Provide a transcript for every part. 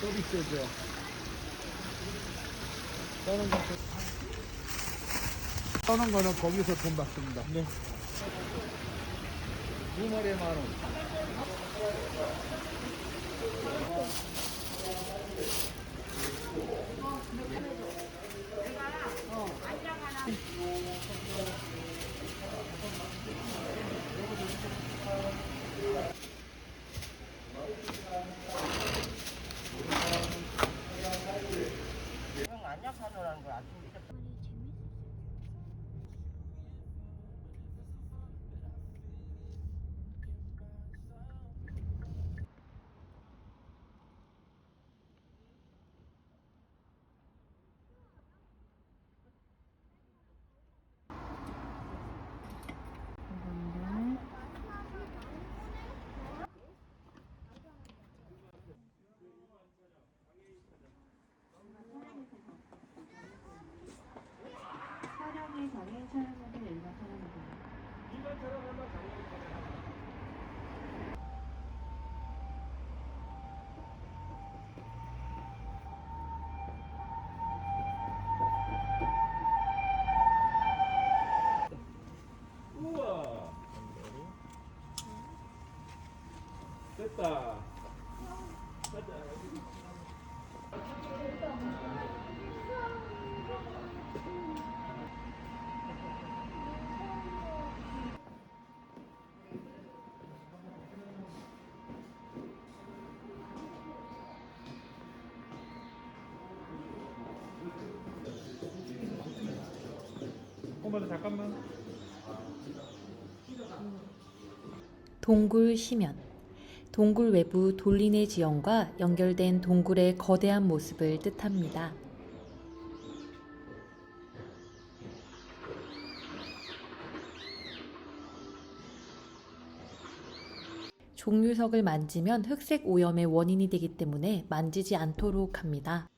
서비스죠. 떠는 거 떠는 거는 거기서 돈 받습니다. 네. 두 마리에 만 원. 형 안약하느라는 걸 아침부터 촬영에 장애인 촬영분들 일반 촬영분들 우와. 됐다. 가자. 엄마 잠깐만. 동굴 심연 동굴 외부 돌리네 지형과 연결된 동굴의 거대한 모습을 뜻합니다. 종류석을 만지면 흑색 오염의 원인이 되기 때문에 만지지 않도록 합니다.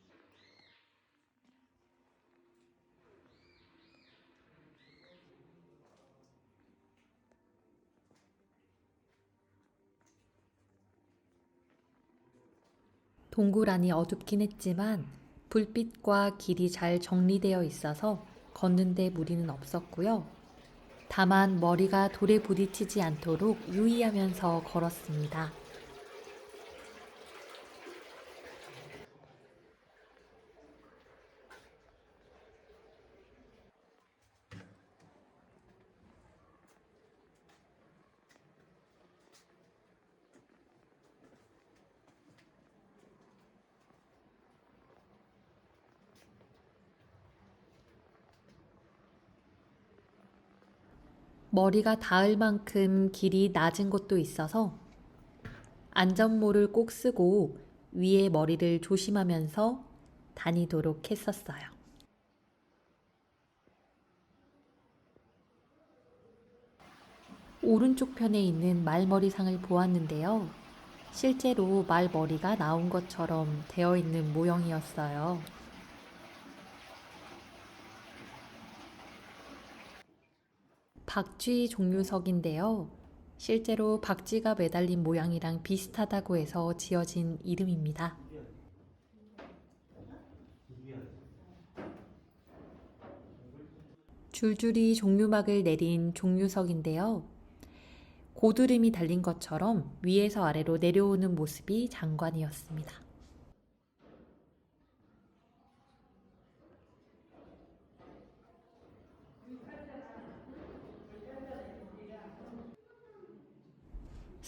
동굴 안이 어둡긴 했지만 불빛과 길이 잘 정리되어 있어서 걷는데 무리는 없었고요. 다만 머리가 돌에 부딪히지 않도록 유의하면서 걸었습니다. 머리가 닿을 만큼 길이 낮은 곳도 있어서 안전모를 꼭 쓰고 위에 머리를 조심하면서 다니도록 했었어요. 오른쪽 편에 있는 말머리상을 보았는데요. 실제로 말머리가 나온 것처럼 되어 있는 모형이었어요. 박쥐 종류석인데요. 실제로 박쥐가 매달린 모양이랑 비슷하다고 해서 지어진 이름입니다. 줄줄이 종류막을 내린 종류석인데요. 고드름이 달린 것처럼 위에서 아래로 내려오는 모습이 장관이었습니다.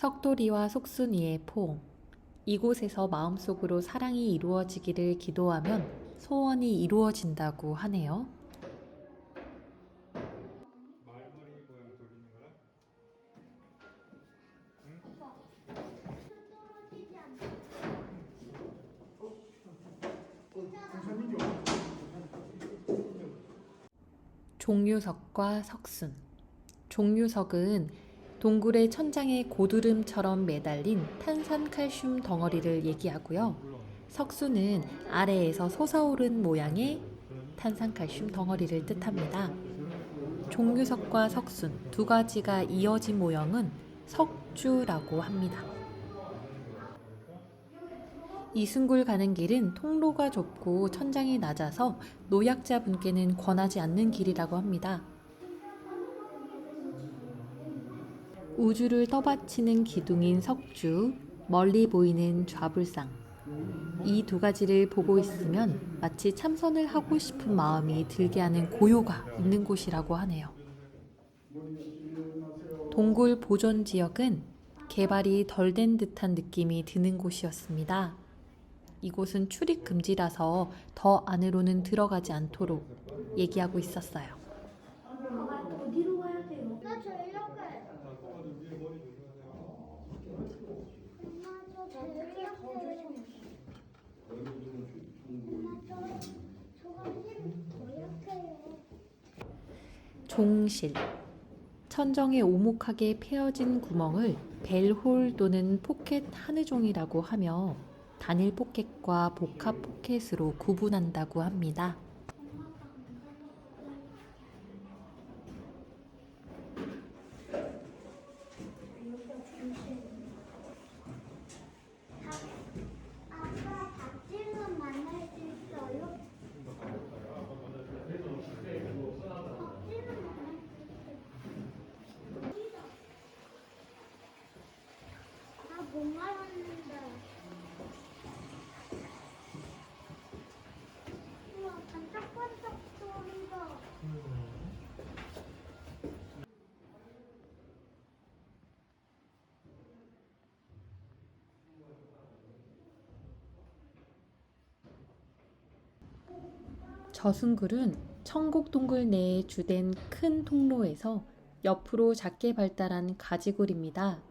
석돌이와 속순이의 포옹. 이곳에서 마음속으로 사랑이 이루어지기를 기도하면 소원이 이루어진다고 하네요. 종류석과 석순. 종류석은 동굴의 천장에 고드름처럼 매달린 탄산칼슘 덩어리를 얘기하고요. 석순은 아래에서 솟아오른 모양의 탄산칼슘 덩어리를 뜻합니다. 종류석과 석순 두 가지가 이어진 모형은 석주라고 합니다. 이승굴 가는 길은 통로가 좁고 천장이 낮아서 노약자분께는 권하지 않는 길이라고 합니다. 우주를 떠받치는 기둥인 석주, 멀리 보이는 좌불상. 이 두 가지를 보고 있으면 마치 참선을 하고 싶은 마음이 들게 하는 고요가 있는 곳이라고 하네요. 동굴 보존 지역은 개발이 덜 된 듯한 느낌이 드는 곳이었습니다. 이곳은 출입 금지라서 더 안으로는 들어가지 않도록 얘기하고 있었어요. 어디로 가야 돼요? 나 제일 옆에. 엄마 저 제일 옆에. 엄마 저 저거 힘더 약해요. 종실. 천정에 오목하게 패어진 구멍을 벨홀 또는 포켓 하느종이라고 하며 단일 포켓과 복합 포켓으로 구분한다고 합니다. 아빠 닭질문 만날 수 있어요? 닭질문 만날 수 있어요. 아못 말았는데. 우와 반짝반짝 소리가. 저승굴은 청곡동굴 내의 주된 큰 통로에서 옆으로 작게 발달한 가지굴입니다.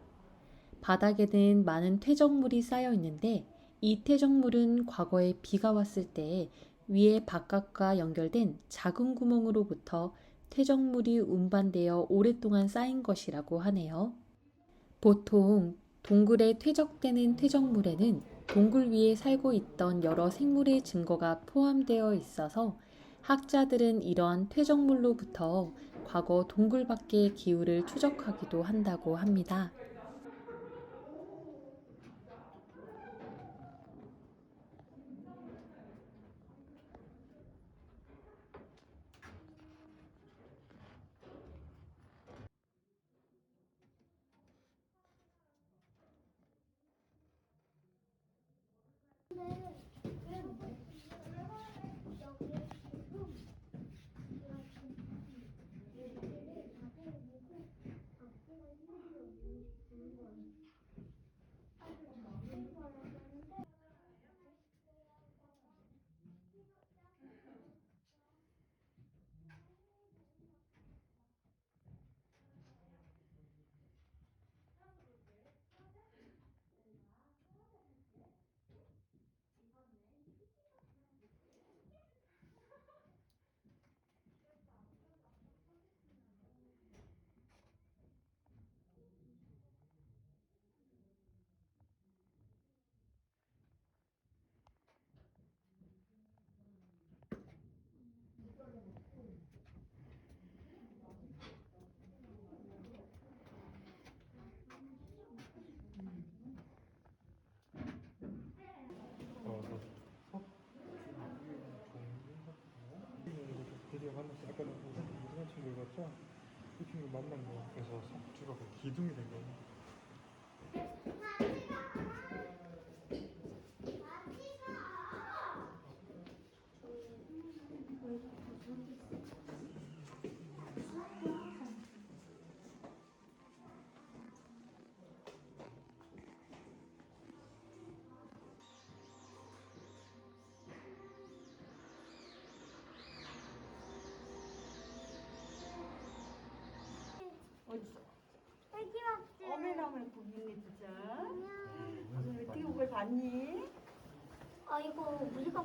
바닥에는 많은 퇴적물이 쌓여 있는데 이 퇴적물은 과거에 비가 왔을 때 위에 바깥과 연결된 작은 구멍으로부터 퇴적물이 운반되어 오랫동안 쌓인 것이라고 하네요. 보통 동굴에 퇴적되는 퇴적물에는 동굴 위에 살고 있던 여러 생물의 증거가 포함되어 있어서 학자들은 이러한 퇴적물로부터 과거 동굴 밖의 기후를 추적하기도 한다고 합니다. 드디어 만났어. 아까 무슨 친구 봤죠? 그 친구 만난 거. 그래서 석주가 그 기둥이 된. 애 어메나메 구기네 진짜. 왜 띄우고 봤니? 아 이거 무지가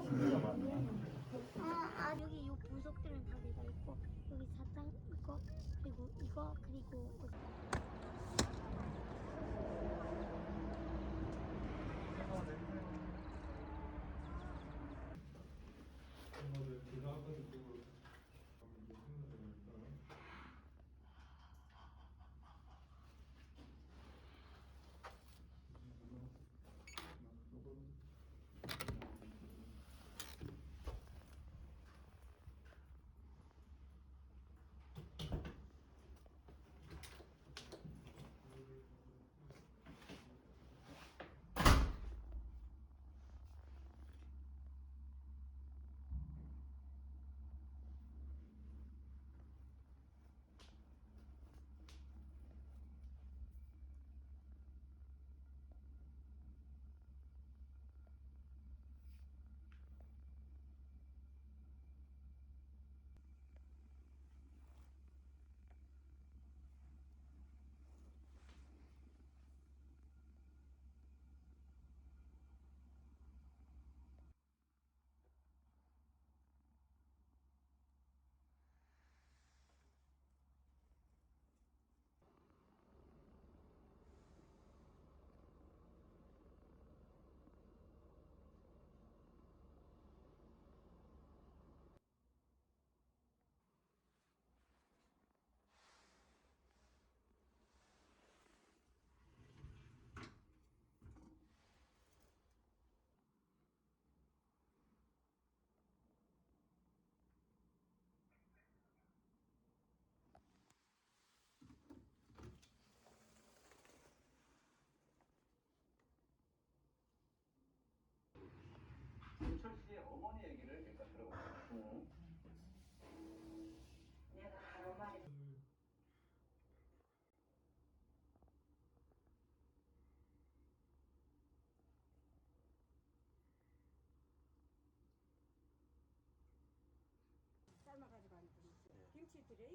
아, 아 여기 요 부속들은 다 내가 있고 여기 사탕 이거 그리고 이거 그리고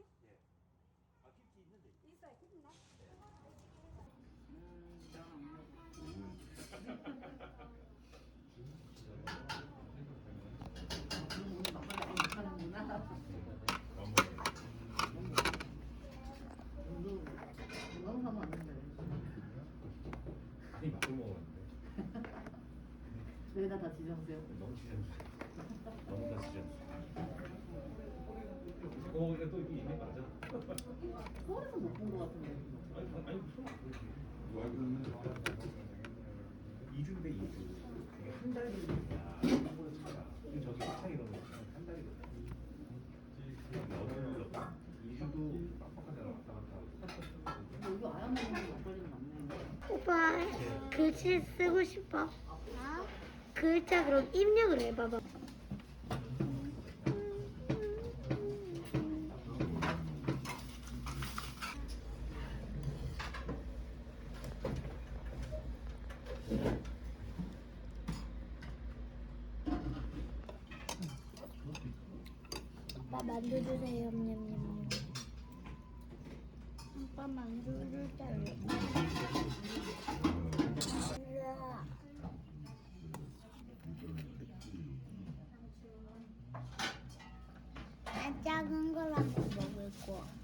예. 아 김치 있는데. 있어요. 있나? 아니 맛을 먹었는데. 여기다 다 지정세요. 너무 지졌어. 너무 다 지졌어. 어, 근데 또. 서울에서 못 본 것 같은데. 무슨 말이야. 2주인데 2주. 이게 한 차가. 지금 저기 이런 거한 달이거든. 어디로 2주도 빡빡한 데로 왔다 갔다 하고. 여기 아야 먹는 게 막걸리는 맞네. 오빠 글씨 쓰고 싶어? 글자 그럼 입력을 해봐봐. 오빠 만두주세요, 냠냠냠. 만두를 잘려. 난 작은 거라고 먹을 거.